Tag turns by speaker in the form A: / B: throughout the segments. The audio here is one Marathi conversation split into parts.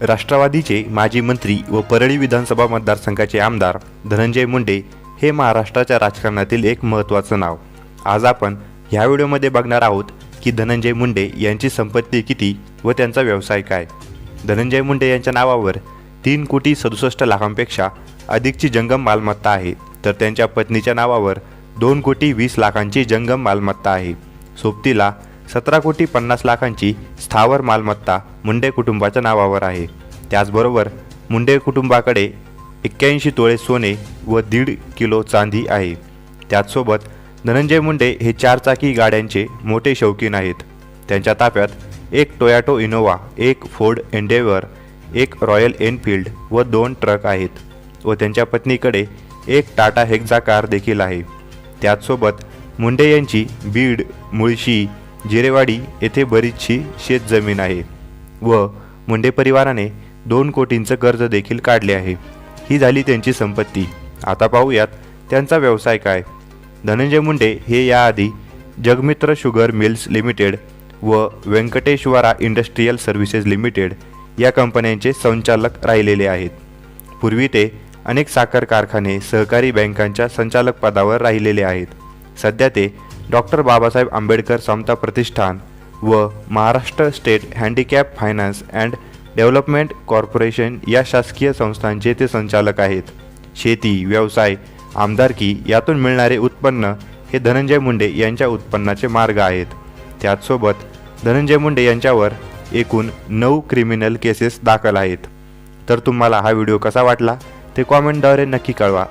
A: राष्ट्रवादीचे माजी मंत्री व परळी विधानसभा मतदारसंघाचे आमदार धनंजय मुंडे हे महाराष्ट्राच्या राजकारणातील एक महत्त्वाचं नाव. आज आपण ह्या व्हिडिओमध्ये बघणार आहोत की धनंजय मुंडे यांची संपत्ती किती व त्यांचा व्यवसाय काय. धनंजय मुंडे यांच्या नावावर तीन कोटी सदुसष्ट लाखांपेक्षा अधिकची जंगम मालमत्ता आहे. तर त्यांच्या पत्नीच्या नावावर दोन कोटी वीस लाखांची जंगम मालमत्ता आहे. सोबतीला सतरा कोटी पन्नास लाखांची स्थावर मालमत्ता मुंडे कुटुंबाच्या नावावर आहे. त्याचबरोबर मुंडे कुटुंबाकडे एक्क्याऐंशी तोळे सोने व दीड किलो चांदी आहे. त्याचसोबत धनंजय मुंडे हे चारचाकी गाड्यांचे मोठे शौकीन आहेत. त्यांच्या ताफ्यात एक टोयाटो इनोवा एक फोर्ड एंडेवर एक रॉयल एनफिल्ड व दोन ट्रक आहेत व त्यांच्या पत्नीकडे एक टाटा हेक्झा कार देखील आहे. त्याचसोबत मुंडे यांची बीड मुळशी जिरेवाडी येथे बरीचशी शेतजमीन आहे व मुंडे परिवाराने दोन कोटींचं कर्ज देखील काढले आहे. ही झाली त्यांची संपत्ती. आता पाहूयात त्यांचा व्यवसाय काय. धनंजय मुंडे हे याआधी जगमित्र शुगर मिल्स लिमिटेड व व्यंकटेश्वरा इंडस्ट्रीयल सर्व्हिसेस लिमिटेड या कंपन्यांचे संचालक राहिलेले आहेत. पूर्वी ते अनेक साखर कारखाने सहकारी बँकांच्या संचालक पदावर राहिलेले आहेत. सध्या ते डॉक्टर बाबासाहेब आंबेडकर समता प्रतिष्ठान व Maharashtra state handicap finance and development corporation या शासकीय संस्थांचे ते संचालक आहेत. शेती व्यवसाय आमदारकी यातून मिळणारे उत्पन्न हे धनंजय मुंडे यांच्या उत्पन्नाचे मार्ग आहेत. त्याचसोबत धनंजय मुंडे यांच्यावर एकूण नऊ क्रिमिनल केसेस दाखल आहेत. तर तुम्हाला हा व्हिडिओ कसा वाटला? ते कॉमेंटद्वारे नक्की कळवा.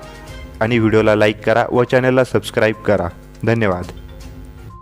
A: आणि व्हिडिओला लाईक करा व चॅनलला सबस्क्राईब करा. धन्यवाद.